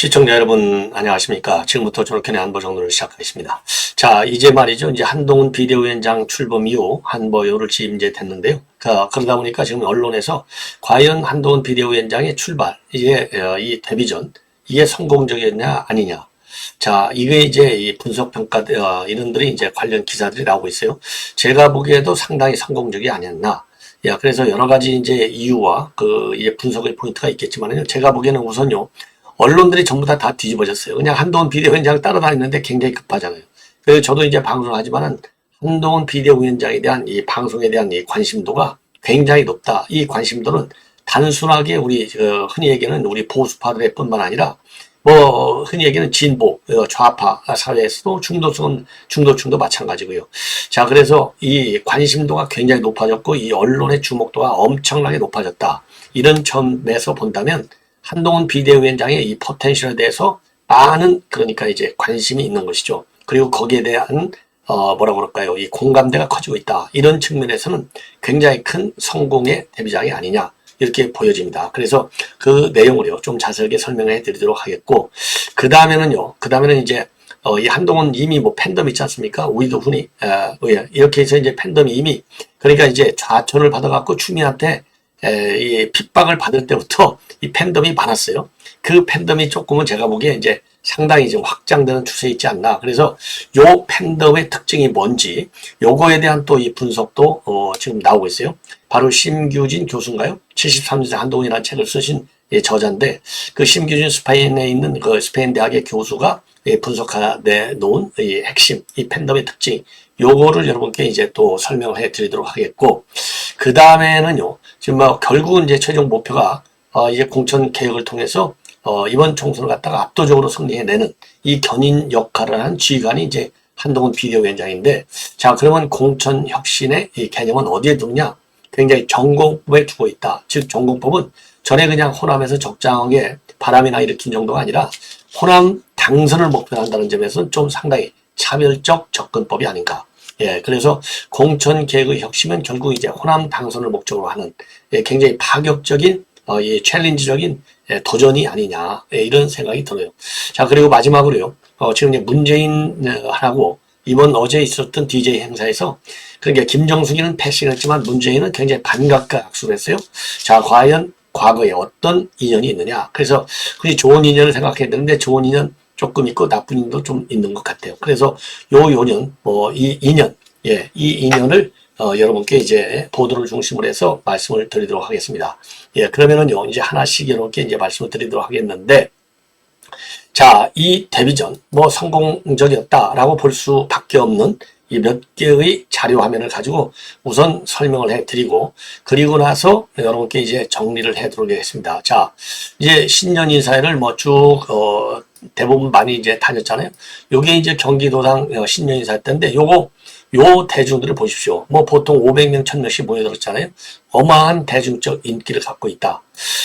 시청자 여러분 안녕하십니까 지금부터 조록현의 한보 정도를 시작하겠습니다 자 이제 말이죠 이제 한동훈 비대위원장 출범 이후 한보요를 취임제 됐는데요 그, 그러다 보니까 지금 언론에서 과연 한동훈 비대위원장의 출발 이게 어, 이 데뷔전 이게 성공적이었냐 아니냐 자, 이게 이제 이 분석 평가, 어, 이런들이 이제 관련 기사들이 나오고 있어요. 제가 보기에도 상당히 성공적이 아니었나. 야, 그래서 여러 가지 이제 이유와 그, 이제 분석의 포인트가 있겠지만요. 제가 보기에는 우선요, 언론들이 전부 다 다 뒤집어졌어요. 그냥 한동훈 비대위원장 따라다니는데 굉장히 급하잖아요. 그래서 저도 이제 방송을 하지만은 한동훈 비대위원장에 대한 이 방송에 대한 이 관심도가 굉장히 높다. 이 관심도는 단순하게 우리 그 흔히 얘기하는 우리 보수파들의 뿐만 아니라 뭐 흔히 얘기하는 진보 어, 좌파 사회에서도 중도층은 중도층도 마찬가지고요. 자 그래서 이 관심도가 굉장히 높아졌고 이 언론의 주목도가 엄청나게 높아졌다. 이런 점에서 본다면 한동훈 비대위원장의 이 포텐셜에 대해서 많은 그러니까 이제 관심이 있는 것이죠. 그리고 거기에 대한 어 뭐라 그럴까요? 이 공감대가 커지고 있다. 이런 측면에서는 굉장히 큰 성공의 데뷔작이 아니냐. 이렇게 보여집니다. 그래서 그 내용을요, 좀 자세하게 설명해 드리도록 하겠고, 그 다음에는요, 그 다음에는 이제, 어, 이 한동훈 이미 뭐 팬덤 있지 않습니까? 우리도 흔히, 어, 이렇게 해서 이제 팬덤이 이미, 그러니까 이제 좌천을 받아갖고 추미한테 에, 이 핍박을 받을 때부터 이 팬덤이 많았어요. 그 팬덤이 조금은 제가 보기에 이제 상당히 좀 확장되는 추세에 있지 않나. 그래서 요 팬덤의 특징이 뭔지 요거에 대한 또 이 분석도 어, 지금 나오고 있어요. 바로 심규진 교수인가요? 73세 한동훈이라는 책을 쓰신 예, 저자인데 그 심규진 스페인에 있는 그 스페인 대학의 교수가 예, 분석해 놓은 이 핵심, 이 팬덤의 특징 요거를 여러분께 이제 또 설명해 드리도록 하겠고 그 다음에는요 지금 뭐 결국은 이제 최종 목표가 어, 이제 공천 개혁을 통해서 어, 이번 총선을 갖다가 압도적으로 승리해내는 이 견인 역할을 한 지휘관이 이제 한동훈 비대위원장인데 자 그러면 공천 혁신의 이 개념은 어디에 두느냐? 굉장히 전공법에 두고 있다. 즉 전공법은 전에 그냥 호남에서 적당하게 바람이나 일으킨 정도가 아니라 호남 당선을 목표로 한다는 점에서는 좀 상당히 차별적 접근법이 아닌가 예, 그래서 공천 개혁의 혁신은 결국 이제 호남 당선을 목적으로 하는 예, 굉장히 파격적인 어, 이 챌린지적인 예, 도전이 아니냐 예, 이런 생각이 들어요. 자 그리고 마지막으로요. 어, 지금 이제 문재인하고 이번 어제 있었던 DJ 행사에서 그러니까 김정숙이는 패싱을 했지만 문재인은 굉장히 반갑게 악수를 했어요. 자 과연 과거에 어떤 인연이 있느냐. 그래서 그게 좋은 인연을 생각해야 되는데 좋은 인연 조금 있고 나쁜 인도 좀 있는 것 같아요. 그래서 요 요년 뭐이 인연 예, 이 인연을 어, 여러분께 이제 보도를 중심으로 해서 말씀을 드리도록 하겠습니다. 예, 그러면은요, 이제 하나씩 여러분께 이제 말씀을 드리도록 하겠는데, 자, 이 데뷔전, 뭐 성공적이었다라고 볼 수밖에 없는 이 몇 개의 자료 화면을 가지고 우선 설명을 해 드리고, 그리고 나서 여러분께 이제 정리를 해 드리겠습니다. 자, 이제 신년 인사회를 뭐 쭉, 어, 대부분 많이 이제 다녔잖아요. 요게 이제 경기도당 어, 신년 인사회 때인데, 요거 요 대중들을 보십시오. 뭐 보통 500명, 1000명씩 모여들었잖아요. 어마한 대중적 인기를 갖고 있다.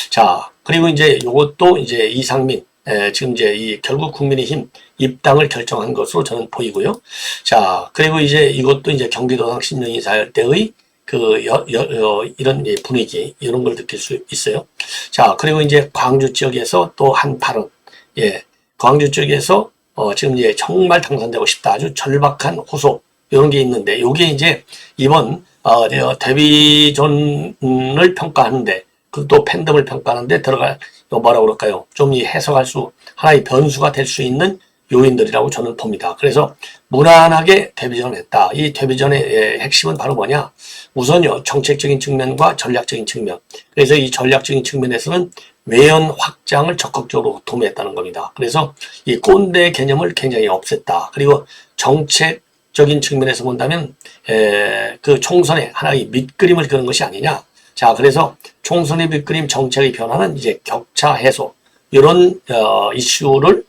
자, 그리고 이제 요것도 이제 이상민, 에, 지금 이제 이 결국 국민의힘 입당을 결정한 것으로 저는 보이고요. 자, 그리고 이제 이것도 이제 경기도당 신년인사할 때의 그 여, 여, 여, 이런 분위기 이런 걸 느낄 수 있어요. 자, 그리고 이제 광주 지역에서 또 한 발언, 예, 광주 쪽에서 어, 지금 이제 정말 당선되고 싶다. 아주 절박한 호소. 이런 게 있는데 요게 이제 이번 어, 데뷔전을 평가하는데 그 또 팬덤을 평가하는데 들어갈 뭐라 그럴까요? 좀 이 해석할 수 하나의 변수가 될 수 있는 요인들이라고 저는 봅니다. 그래서 무난하게 데뷔전을 했다. 이 데뷔전의 핵심은 바로 뭐냐? 우선요 정책적인 측면과 전략적인 측면. 그래서 이 전략적인 측면에서는 외연 확장을 적극적으로 도모했다는 겁니다. 그래서 이 꼰대 개념을 굉장히 없앴다. 그리고 정책 적인 측면에서 본다면 에, 그 총선의 하나의 밑그림을 그는 것이 아니냐. 자, 그래서 총선의 밑그림 정책의 변화는 이제 격차 해소 이런 어, 이슈를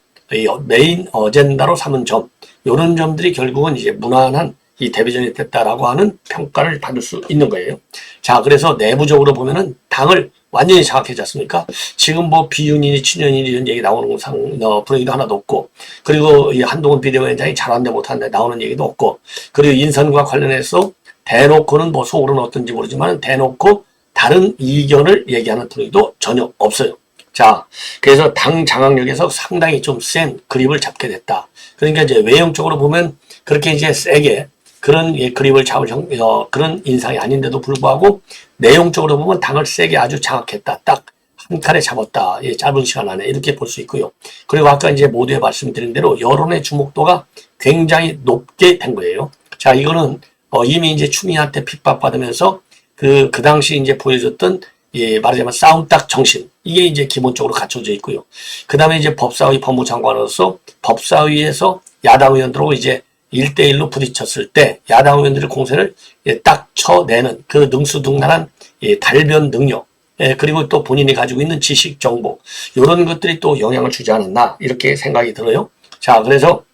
메인 어젠다로 삼은 점 이런 점들이 결국은 이제 무난한 이 데뷔전이 됐다라고 하는 평가를 받을 수 있는 거예요. 자, 그래서 내부적으로 보면은 당을 완전히 장악했지 않습니까? 지금 뭐 비윤이니 친윤이니 이런 얘기 나오는 상, 어, 분위기도 하나도 없고, 그리고 이 한동훈 비대위원장이 잘한데 못한데 나오는 얘기도 없고, 그리고 인선과 관련해서 대놓고는 뭐 속으로는 어떤지 모르지만 대놓고 다른 이견을 얘기하는 분위기도 전혀 없어요. 자, 그래서 당 장악력에서 상당히 좀 센 그립을 잡게 됐다. 그러니까 이제 외형적으로 보면 그렇게 이제 세게 그런 예, 그립을 잡을 형, 어, 그런 인상이 아닌데도 불구하고 내용적으로 보면 당을 세게 아주 장악했다. 딱 한 칼에 잡았다. 예, 짧은 시간 안에 이렇게 볼 수 있고요. 그리고 아까 이제 모두에 말씀드린 대로 여론의 주목도가 굉장히 높게 된 거예요. 자, 이거는 어, 이미 이제 추미애한테 핍박받으면서 그, 그 당시 이제 보여줬던 예, 말하자면 싸움딱 정신. 이게 이제 기본적으로 갖춰져 있고요. 그 다음에 이제 법사위 법무장관으로서 법사위에서 야당 의원들하고 이제 1대1로 부딪혔을 때 야당 의원들의 공세를 예, 딱 쳐내는 그 능수능란한 예, 달변 능력, 예, 그리고 또 본인이 가지고 있는 지식 정보, 이런 것들이 또 영향을 주지 않았나, 이렇게 생각이 들어요. 자, 그래서,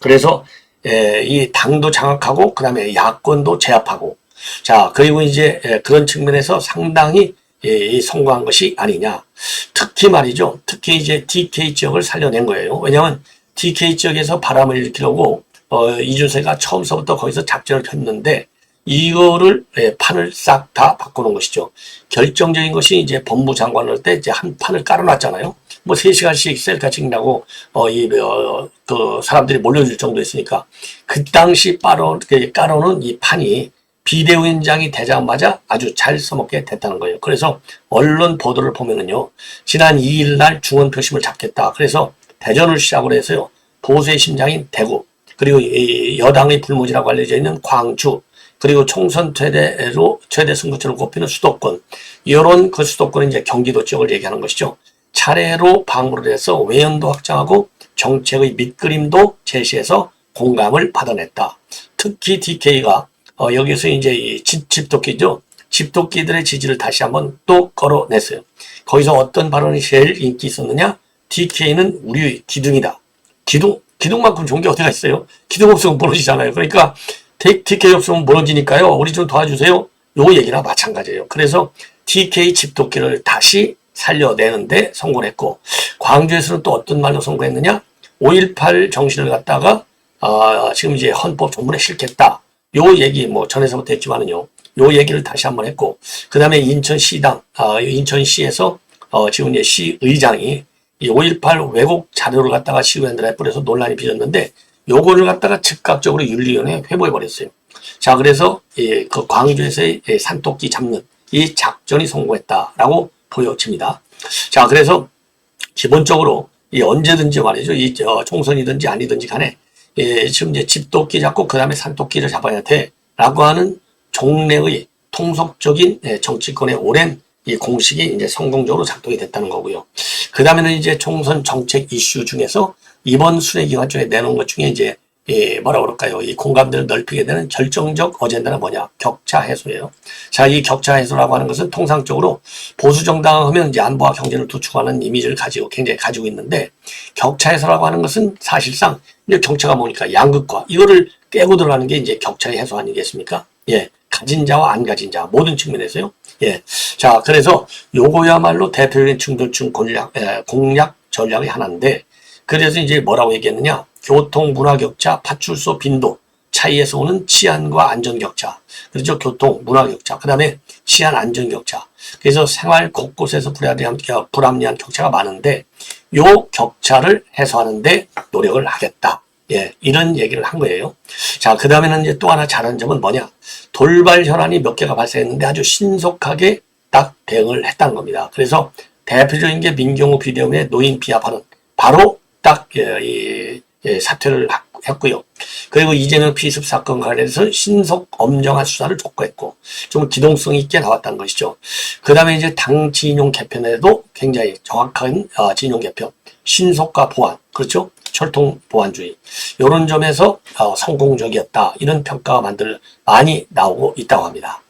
그래서, 예, 이 당도 장악하고, 그 다음에 야권도 제압하고, 자, 그리고 이제 예, 그런 측면에서 상당히 예, 성공한 것이 아니냐. 특히 말이죠. 특히 이제 DK 지역을 살려낸 거예요. 왜냐하면 DK 지역에서 바람을 일으키려고 어, 이준세가 처음서부터 거기서 작전을 폈는데 이거를 예, 판을 싹 다 바꾸는 것이죠. 결정적인 것이 이제 법무 장관을 때 이제 한 판을 깔아놨잖아요. 뭐 3시간씩 셀카 찍는다고 어, 이, 어, 그 사람들이 몰려들 정도였으니까 그 당시 빠로, 깔아놓은 이 판이 비대위원장이 되자마자 아주 잘 써먹게 됐다는 거예요. 그래서 언론 보도를 보면은요, 지난 2일 날 중원 표심을 잡겠다. 그래서 대전을 시작으로 해서요, 보수의 심장인 대구, 그리고 여당의 불모지라고 알려져 있는 광주, 그리고 총선 최대로 최대 승부처를 꼽히는 수도권, 이런 그 수도권은 이제 경기도 지역을 얘기하는 것이죠. 차례로 방문을 해서 외연도 확장하고 정책의 밑그림도 제시해서 공감을 받아냈다. 특히 DK가 어, 여기서 이제 이 집, 집도끼죠. 집도끼들의 지지를 다시 한번 또 걸어냈어요. 거기서 어떤 발언이 제일 인기 있었느냐? DK는 우리의 기둥이다. 기둥, 기둥만큼 좋은 게 어디가 있어요? 기둥 없으면 무너지잖아요. 그러니까 DK 없으면 무너지니까요. 우리 좀 도와주세요. 요 얘기나 마찬가지예요. 그래서 DK 집도끼를 다시 살려내는데 성공했고 광주에서는 또 어떤 말로 성공했느냐? 5.18 정신을 갖다가 아, 지금 이제 헌법 조문에 실겠다. 요 얘기 뭐 전에서부터 했지만은요. 요 얘기를 다시 한번 했고 그 다음에 인천시당 아, 인천시에서 어, 지금 이제 시의장이 이 5.18 왜곡 자료를 갖다가 시의원들에 뿌려서 논란이 빚었는데 요거를 갖다가 즉각적으로 윤리위원회에 회부해 버렸어요. 자 그래서 예, 그 광주에서의 예, 산토끼 잡는 이 작전이 성공했다라고 보여집니다. 자 그래서 기본적으로 이 언제든지 말이죠. 이 어, 총선이든지 아니든지 간에 예, 지금 이제 집도끼 잡고 그 다음에 산토끼를 잡아야 돼라고 하는 종래의 통속적인 예, 정치권의 오랜 이 공식이 이제 성공적으로 작동이 됐다는 거고요. 그 다음에는 이제 총선 정책 이슈 중에서 이번 중에 내놓은 것 중에 이제 예, 뭐라 그럴까요? 이 공감대를 넓히게 되는 결정적 어젠다는 뭐냐? 격차 해소예요. 자, 이 격차 해소라고 하는 것은 통상적으로 보수 정당 하면 이제 안보와 경제를 도축하는 이미지를 가지고 굉장히 가지고 있는데 격차 해소라고 하는 것은 사실상 이제 경차가 뭐니까 양극화 이거를 깨고 들어가는 게 이제 격차 해소 아니겠습니까? 예. 가진 자와 안 가진 자 모든 측면에서요. 예. 자, 그래서 요거야말로 대표적인 충돌층 공략, 예, 공략 전략의 하나인데 그래서 이제 뭐라고 얘기했느냐? 교통 문화 격차, 파출소 빈도 차이에서 오는 치안과 안전 격차. 그렇죠? 교통 문화 격차. 그 다음에 치안 안전 격차. 그래서 생활 곳곳에서 불합리한, 불합리한 격차가 많은데 요 격차를 해소하는데 노력을 하겠다. 예, 이런 얘기를 한 거예요. 자, 그 다음에는 이제 또 하나 잘한 점은 뭐냐? 돌발 현안이 몇 개가 발생했는데 아주 신속하게 딱 대응을 했다는 겁니다. 그래서 대표적인 게 민경호 비대위원의 노인 비하하는 바로 딱 예, 이, 예, 사퇴를 했고요. 그리고 이재명 피습 사건 관련해서 신속 엄정한 수사를 촉구했고 좀 기동성 있게 나왔다는 것이죠. 그 다음에 이제 당 진용 개편에도 굉장히 정확한 어, 진용 개편, 신속과 보안, 그렇죠? 철통 보안주의 이런 점에서 어, 성공적이었다 이런 평가가 만들 많이 나오고 있다고 합니다.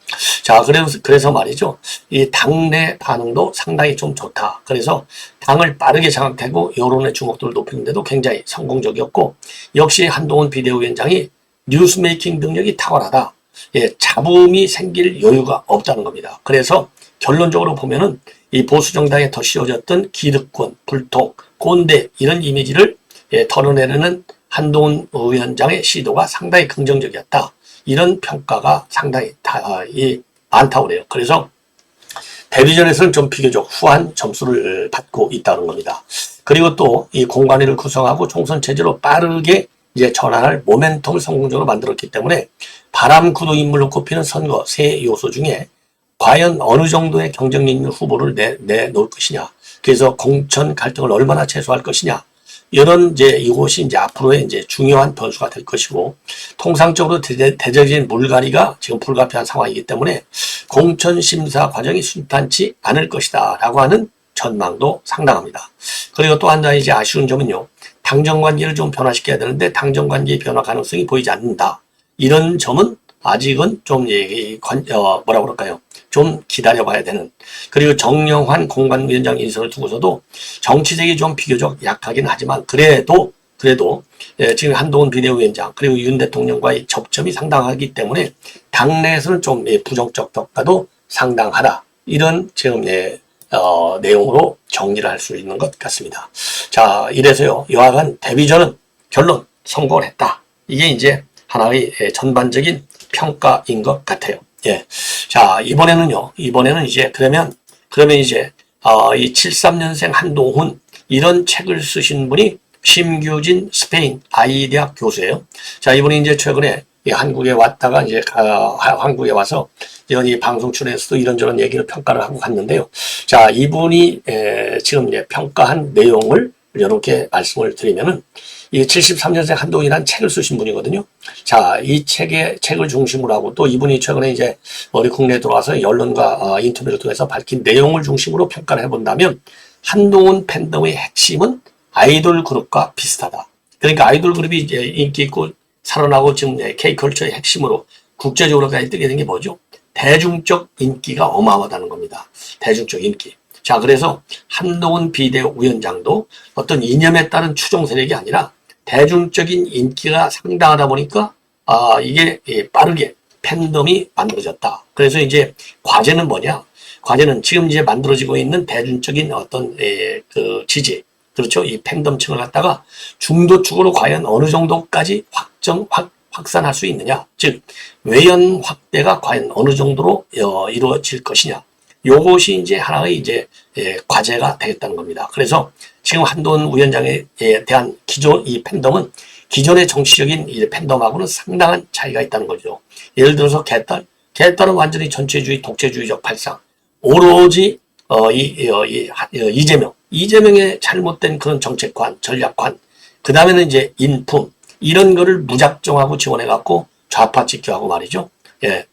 자, 그래서, 그래서 말이죠. 이 당내 반응도 상당히 좀 좋다. 그래서 당을 빠르게 장악하고 여론의 주목도를 높이는데도 굉장히 성공적이었고, 역시 한동훈 비대위원장이 뉴스메이킹 능력이 탁월하다. 예, 잡음이 생길 여유가 없다는 겁니다. 그래서 결론적으로 보면은 이 보수 정당에 더 씌워졌던 기득권, 불통, 꼰대 이런 이미지를 예, 털어내려는 한동훈 위원장의 시도가 상당히 긍정적이었다. 이런 평가가 상당히 다, 이, 많다고 그래요. 그래서 대비전에서는 좀 비교적 후한 점수를 받고 있다는 겁니다. 그리고 또 이 공관위를 구성하고 총선 체제로 빠르게 이제 전환할 모멘텀을 성공적으로 만들었기 때문에 바람 구도 인물로 꼽히는 선거 세 요소 중에 과연 어느 정도의 경쟁력 있는 후보를 내, 내놓을 것이냐. 그래서 공천 갈등을 얼마나 최소화할 것이냐. 이런 이제 이곳이 이제 앞으로의 이제 중요한 변수가 될 것이고 통상적으로 대, 대적인 물갈이가 지금 불가피한 상황이기 때문에 공천 심사 과정이 순탄치 않을 것이다라고 하는 전망도 상당합니다. 그리고 또 한 가지 이제 아쉬운 점은요. 당정 관계를 좀 변화시켜야 되는데 당정 관계의 변화 가능성이 보이지 않는다. 이런 점은 아직은 좀 얘기 관, 어, 뭐라 그럴까요? 좀 기다려봐야 되는. 그리고 정영환 공관위원장 인선을 두고서도 정치색이 좀 비교적 약하긴 하지만 그래도 그래도 예, 지금 한동훈 비대위원장 그리고 윤 대통령과의 접점이 상당하기 때문에 당내에서는 좀 예, 부정적 덕가도 상당하다. 이런 지금 예, 어, 내용으로 정리를 할 수 있는 것 같습니다. 자, 이래서요, 여하간 데뷔전은 결론 성공을 했다. 이게 이제 하나의 예, 전반적인 평가인 것 같아요. 예. 자, 이번에는요, 이번에는 이제, 그러면, 그러면 이제, 어, 이 73년생 한동훈, 이런 책을 쓰신 분이 심규진 스페인 아이대학 교수예요. 자, 이분이 이제 최근에 이 한국에 왔다가 이제 어, 하- 한국에 와서 여기 방송 출연에서도 이런저런 얘기를 평가를 하고 갔는데요. 자, 이분이 에, 지금 이제 평가한 내용을 이렇게 말씀을 드리면은 이 73년생 한동이라는 책을 쓰신 분이거든요. 자, 이 책의 책을 중심으로 하고 또 이분이 최근에 이제 우리 국내에 들어와서 언론과 어, 인터뷰를 통해서 밝힌 내용을 중심으로 평가를 해본다면 한동훈 팬덤의 핵심은 아이돌 그룹과 비슷하다. 그러니까 아이돌 그룹이 이제 인기 있고 살아나고 지금 K컬처의 핵심으로 국제적으로까지 뜨게 된 게 뭐죠? 대중적 인기가 어마어마하다는 겁니다. 대중적 인기. 자, 그래서 한동훈 비대위원장도 어떤 이념에 따른 추종 세력이 아니라 대중적인 인기가 상당하다 보니까 아, 이게 예, 빠르게 팬덤이 만들어졌다. 그래서 이제 과제는 뭐냐? 과제는 지금 이제 만들어지고 있는 대중적인 어떤 예, 그 지지, 그렇죠? 이 팬덤층을 갖다가 중도축으로 과연 어느 정도까지 확정, 확, 확산할 수 있느냐? 즉, 외연 확대가 과연 어느 정도로 어, 이루어질 것이냐? 요것이 이제 하나의 이제 예, 과제가 되겠다는 겁니다. 그래서 지금 한돈 위원장에 예, 대한 기존 이 팬덤은 기존의 정치적인 이 팬덤하고는 상당한 차이가 있다는 거죠. 예를 들어서 개딸, 개딸은 완전히 전체주의, 독재주의적 발상. 오로지 어, 이, 어, 이, 하- 어, 이재명, 이재명의 잘못된 그런 정책관, 전략관, 그 다음에는 이제 인품 이런 거를 무작정하고 지원해 갖고 좌파 찍기하고 말이죠. 예,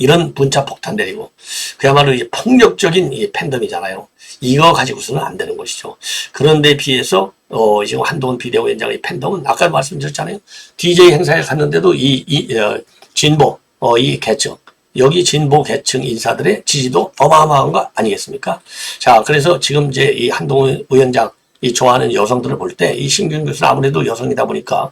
이런 문자 폭탄 내리고 그야말로 이제 폭력적인 이 팬덤이잖아요. 이거 가지고서는 안 되는 것이죠. 그런데 비해서 어 지금 한동훈 비대위원장의 팬덤은 아까 말씀드렸잖아요. DJ 행사에 갔는데도 이, 이 어, 진보 어, 이 계층 여기 진보 계층 인사들의 지지도 어마어마한 거 아니겠습니까? 자, 그래서 지금 이제 이 한동훈 위원장 이 좋아하는 여성들을 볼 때 이 신균 교수는 아무래도 여성이다 보니까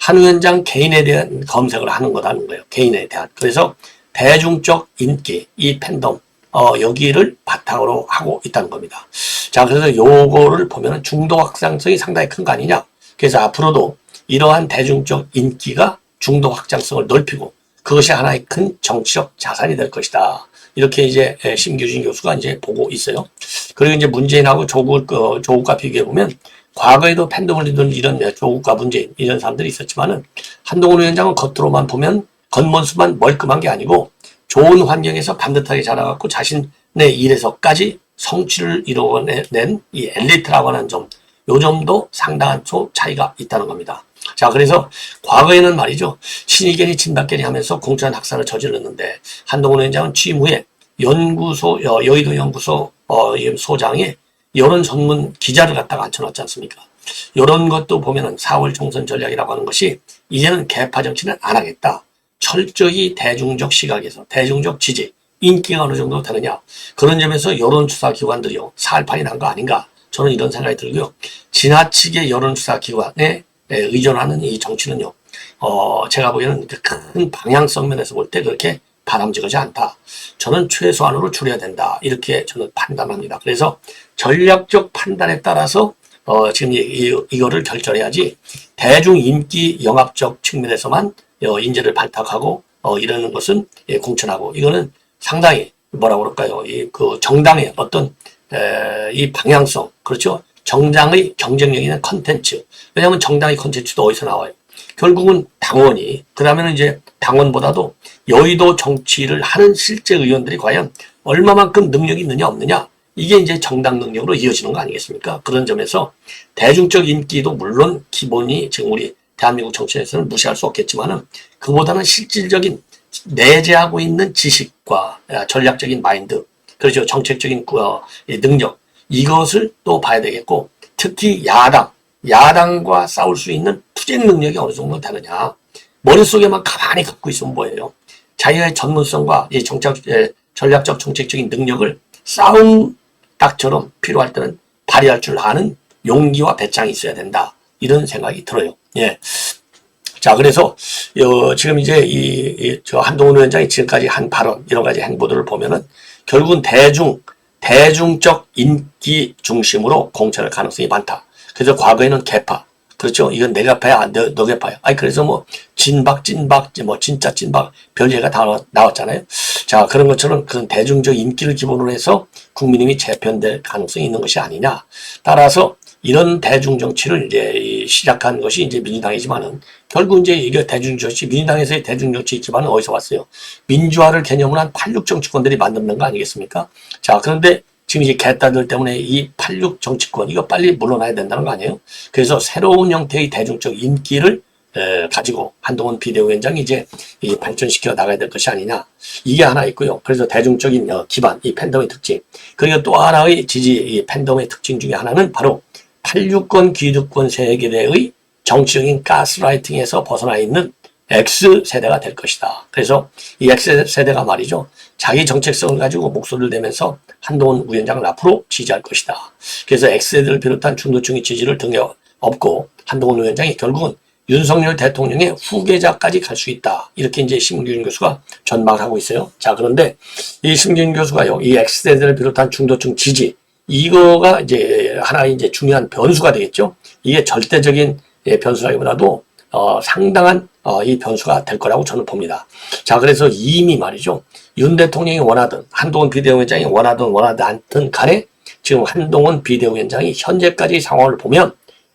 한 위원장 개인에 대한 검색을 하는 거라는 거예요. 개인에 대한. 그래서 대중적 인기, 이 팬덤, 어, 여기를 바탕으로 하고 있다는 겁니다. 자, 그래서 요거를 보면 중도 확장성이 상당히 큰 거 아니냐. 그래서 앞으로도 이러한 대중적 인기가 중도 확장성을 넓히고 그것이 하나의 큰 정치적 자산이 될 것이다. 이렇게 이제 에, 심규진 교수가 이제 보고 있어요. 그리고 이제 문재인하고 조국, 어, 조국과 비교해 보면 과거에도 팬덤을 이던 이런 예, 조국과 문재인 이런 사람들이 있었지만은 한동훈 위원장은 겉으로만 보면 겉모습만 멀끔한 게 아니고 좋은 환경에서 반듯하게 자라갖고 자신의 일에서까지 성취를 이루어낸 이 엘리트라고 하는 점, 요 점도 상당한 소 차이가 있다는 겁니다. 자, 그래서 과거에는 말이죠. 신의견이 진박견이 하면서 공천 학살을 저질렀는데 한동훈 위원장은 취임 후에 연구소, 여, 여의도 연구소 어, 이 소장에 여론 전문 기자를 갖다가 앉혀놨지 않습니까? 이런 것도 보면은 4월 총선 전략이라고 하는 것이 이제는 개파 정치는 안 하겠다. 철저히 대중적 시각에서 대중적 지지, 인기가 어느 정도 되느냐 그런 점에서 여론조사 기관들이요 살판이 난 거 아닌가 저는 이런 생각이 들고요. 지나치게 여론조사 기관에 의존하는 이 정치는요, 어, 제가 보기에는 그큰 방향성 면에서 볼 때 그렇게 바람직하지 않다. 저는 최소한으로 줄여야 된다. 이렇게 저는 판단합니다. 그래서 전략적 판단에 따라서 어, 지금 이, 이, 이거를 결정해야지 대중 인기 영합적 측면에서만 어, 인재를 발탁하고 어, 이러는 것은 예, 공천하고 이거는 상당히 뭐라 그럴까요? 이 그 정당의 어떤 에, 이 방향성 그렇죠? 정당의 경쟁력 있는 컨텐츠. 왜냐하면 정당의 컨텐츠도 어디서 나와요? 결국은 당원이 그다음에는 이제 당원보다도 여의도 정치를 하는 실제 의원들이 과연 얼마만큼 능력이 있느냐 없느냐 이게 이제 정당 능력으로 이어지는 거 아니겠습니까? 그런 점에서 대중적 인기도 물론 기본이 지금 우리 대한민국 정치에서는 무시할 수 없겠지만은 그보다는 실질적인 내재하고 있는 지식과 전략적인 마인드 그렇죠 정책적인 어, 능력 이것을 또 봐야 되겠고 특히 야당 야당과 싸울 수 있는 투쟁 능력이 어느 정도 되느냐 머릿속에만 가만히 갖고 있으면 뭐예요 자기의 전문성과 이 정책 전략적 정책적인 능력을 싸움 딱처럼 필요할 때는 발휘할 줄 아는 용기와 배짱이 있어야 된다. 이런 생각이 들어요. 예. 자, 그래서, 어, 지금 이제 이, 이, 저 한동훈 위원장이 지금까지 한 발언, 여러 가지 행보들을 보면은 결국은 대중, 대중적 인기 중심으로 공천할 가능성이 많다. 그래서 과거에는 개파, 그렇죠. 이건 내가 파야, 너, 너가 파야. 아니, 그래서 뭐, 진박, 찐박, 뭐, 진짜 찐박, 별예가 다 나왔잖아요. 자, 그런 것처럼 그런 대중적 인기를 기본으로 해서 국민님이 재편될 가능성이 있는 것이 아니냐. 따라서 이런 대중정치를 이제 시작한 것이 이제 민주당이지만은 결국 이제 이게 대중정치, 민주당에서의 대중정치 기반은 어디서 왔어요? 민주화를 개념으로 한 86 정치권들이 만드는 거 아니겠습니까? 자, 그런데 지금 이제 개딸들 때문에 이 86 정치권 이거 빨리 물러나야 된다는 거 아니에요? 그래서 새로운 형태의 대중적 인기를 에, 가지고 한동훈 비대위원장이 이제 이 발전시켜 나가야 될 것이 아니냐 이게 하나 있고요. 그래서 대중적인 어, 기반 이 팬덤의 특징 그리고 또 하나의 지지 이 팬덤의 특징 중에 하나는 바로 86권 기득권 세계대의 정치적인 가스라이팅에서 벗어나 있는 X세대가 될 것이다. 그래서 이 X세대가 말이죠. 자기 정책성을 가지고 목소리를 내면서 한동훈 위원장을 앞으로 지지할 것이다. 그래서 X세대를 비롯한 중도층의 지지를 등에 업고 한동훈 위원장이 결국은 윤석열 대통령의 후계자까지 갈 수 있다. 이렇게 이제 심균 교수가 전망을 하고 있어요. 자, 그런데 이 심균 교수가요, 이 X세대를 비롯한 중도층 지지, 이거가 이제 하나의 이제 중요한 변수가 되겠죠. 이게 절대적인 예, 변수라기보다도 어, 상당한 어, 이 변수가 될 거라고 저는 봅니다. 자, 그래서 이미 말이죠. 윤 대통령이 원하든 한동훈 비대위원장이 원하든 원하든 않든 간에 지금 한동훈 비대위원장이 현재까지 상황을 보면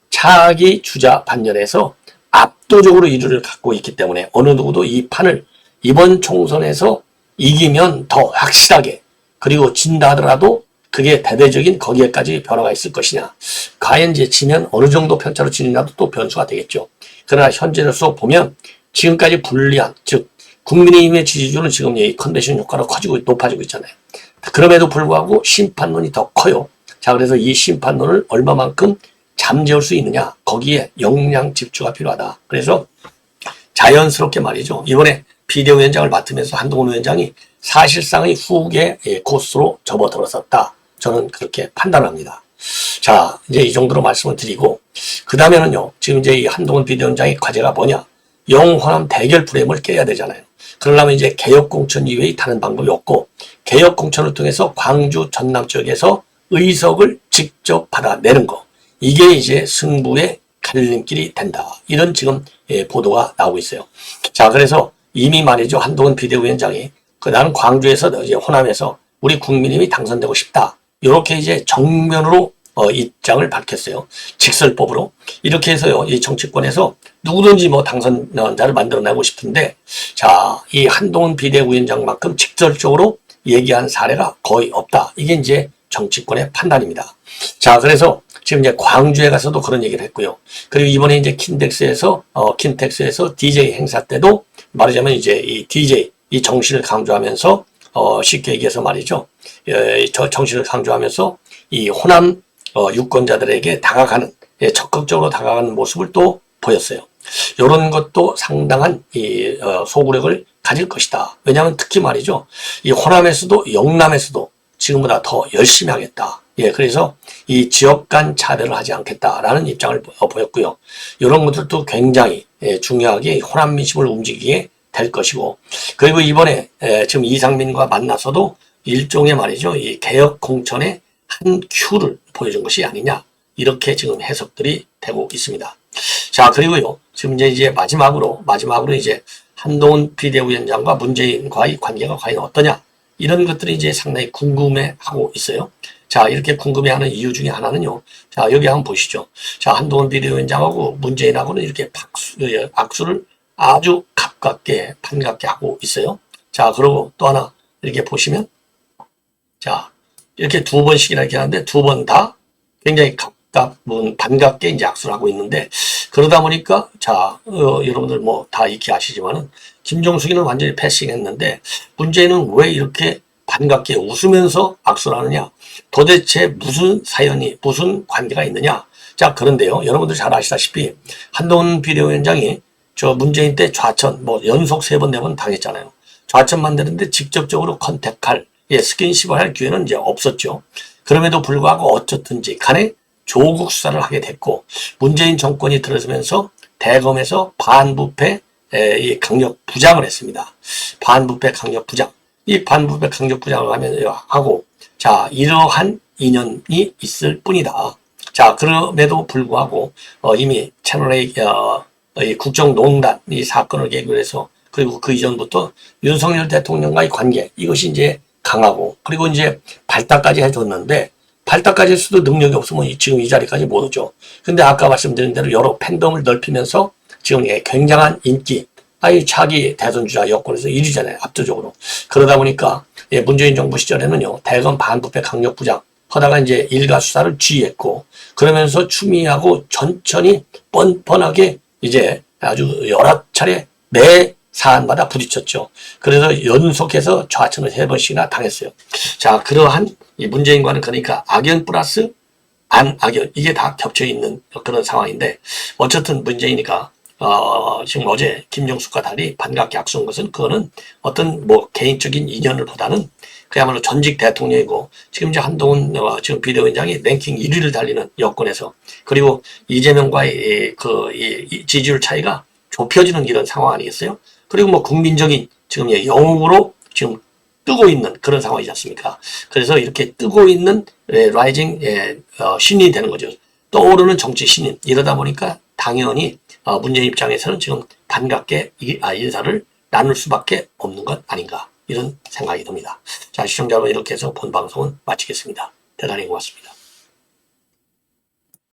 차기 주자 반열에서 압도적으로 1위를 갖고 있기 때문에 어느 누구도 이 판을 이번 총선에서 이기면 더 확실하게 그리고 진다 하더라도 그게 대대적인 거기에까지 변화가 있을 것이냐. 과연 이제 지면 어느 정도 편차로 지느냐도 또 변수가 되겠죠. 그러나 현재로서 보면 지금까지 불리한, 즉, 국민의힘의 지지율은 지금 이 컨벤션 효과로 커지고, 높아지고 있잖아요. 그럼에도 불구하고 심판론이 더 커요. 자, 그래서 이 심판론을 얼마만큼 잠재울 수 있느냐. 거기에 역량 집중가 필요하다. 그래서 자연스럽게 말이죠. 이번에 비대위원장을 맡으면서 한동훈 위원장이 사실상의 후계 코스로 접어들었었다. 저는 그렇게 판단합니다. 자, 이제 이 정도로 말씀을 드리고, 그 다음에는요, 지금 이제 이 한동훈 비대위원장의 과제가 뭐냐? 영호남 대결 프레임을 깨야 되잖아요. 그러려면 이제 개혁공천 이외의 다른 방법이 없고, 개혁공천을 통해서 광주, 전남 지역에서 의석을 직접 받아내는 거. 이게 이제 승부의 갈림길이 된다. 이런 지금 예, 보도가 나오고 있어요. 자, 그래서 이미 말이죠. 한동훈 비대위원장이 그 나는 광주에서 이제 호남에서 우리 국민님이 당선되고 싶다. 이렇게 이제 정면으로 어, 입장을 밝혔어요. 직설법으로. 이렇게 해서요, 이 정치권에서 누구든지 뭐 당선자를 만들어내고 싶은데, 자, 이 한동훈 비대위원장만큼 직설적으로 얘기한 사례가 거의 없다. 이게 이제 정치권의 판단입니다. 자, 그래서 지금 이제 광주에 가서도 그런 얘기를 했고요. 그리고 이번에 이제 킨텍스에서, 어, 킨텍스에서 DJ 행사 때도 말하자면 이제 이 DJ, 이 정신을 강조하면서 어, 쉽게 얘기해서 말이죠. 예, 저 정신을 강조하면서 이 호남 어, 유권자들에게 다가가는 예, 적극적으로 다가가는 모습을 또 보였어요. 이런 것도 상당한 이 어, 소구력을 가질 것이다. 왜냐하면 특히 말이죠. 이 호남에서도 영남에서도 지금보다 더 열심히 하겠다. 예, 그래서 이 지역 간 차별을 하지 않겠다라는 입장을 보였고요. 이런 것들도 굉장히 예, 중요하게 호남 민심을 움직이게 될 것이고 그리고 이번에 지금 이상민과 만나서도 일종의 말이죠. 이 개혁 공천의 한 큐를 보여준 것이 아니냐 이렇게 지금 해석들이 되고 있습니다. 자 그리고요 지금 이제 이제 마지막으로 마지막으로 이제 한동훈 비대위원장과 문재인과의 관계가 과연 어떠냐 이런 것들이 이제 상당히 궁금해하고 있어요. 자, 이렇게 궁금해하는 이유 중에 하나는요. 자, 여기 한번 보시죠. 자, 한동훈 비대위원장하고 문재인하고는 이렇게 박수, 예, 악수를 아주 가깝게 반갑게 하고 있어요. 자, 그리고 또 하나 이렇게 보시면 자, 이렇게 두 번씩이나 이렇게 하는데 두 번 다 굉장히 가깝은 반갑게 이제 악수를 하고 있는데 그러다 보니까 자, 어, 여러분들 뭐 다 익히 아시지만은 김종숙이는 완전히 패싱했는데 문재인은 왜 이렇게 반갑게 웃으면서 악수를 하느냐? 도대체 무슨 사연이 무슨 관계가 있느냐? 자, 그런데요. 여러분들 잘 아시다시피 한동훈 비대위원장이 저 문재인 때 좌천 뭐 연속 세 번 네 번 당했잖아요. 좌천 만드는데 직접적으로 컨택할 예, 스킨십을 할 기회는 이제 없었죠. 그럼에도 불구하고 어쨌든지 간에 조국 수사를 하게 됐고 문재인 정권이 들어서면서 대검에서 반부패 에, 이 강력 부장을 했습니다. 반부패 강력 부장. 이 반부패 강력 부장을 하면 하고 자 이러한 인연이 있을 뿐이다. 자 그럼에도 불구하고 어, 이미 채널 A 어, 이 국정농단 이 사건을 계기로 해서 그리고 그 이전부터 윤석열 대통령과의 관계 이것이 이제 강하고 그리고 이제 발탁까지 해줬는데 발탁까지 해서도 능력이 없으면 이- 지금 이 자리까지 못 오죠. 근데 아까 말씀드린 대로 여러 팬덤을 넓히면서 지금 예, 굉장한 인기 아이 차기 대선주자 여권에서 1위잖아요 압도적으로 그러다 보니까 예, 문재인 정부 시절에는요 대검 반부패 강력부장 하다가 이제 일가 수사를 지휘했고 그러면서 추미애하고 천천히 뻔뻔하게 이제 아주 여러 차례 매 사안마다 부딪혔죠. 그래서 연속해서 좌천을 세 번씩이나 당했어요. 자, 그러한 이 문재인과는 그러니까 악연 플러스 안 악연 이게 다 겹쳐 있는 그런 상황인데 어쨌든 문재인이가 어, 지금 어제 김정숙과 달리 반갑게 악수한 것은 그거는 어떤 뭐 개인적인 인연을 보다는 그야말로 전직 대통령이고 지금 이제 한동훈 어, 지금 비대위원장이 랭킹 1위를 달리는 여권에서 그리고 이재명과의 이, 그 이, 이 지지율 차이가 좁혀지는 이런 상황 아니겠어요? 그리고 뭐 국민적인 지금 예, 영웅으로 지금 뜨고 있는 그런 상황이지 않습니까? 그래서 이렇게 뜨고 있는 예, 라이징 예, 어, 신인이 되는 거죠. 떠오르는 정치 신인 이러다 보니까 당연히 어, 문재인 입장에서는 지금 반갑게 이- 아, 인사를 나눌 수밖에 없는 것 아닌가 이런 생각이 듭니다. 자 시청자 여러분 이렇게 해서 본 방송은 마치겠습니다. 대단히 고맙습니다.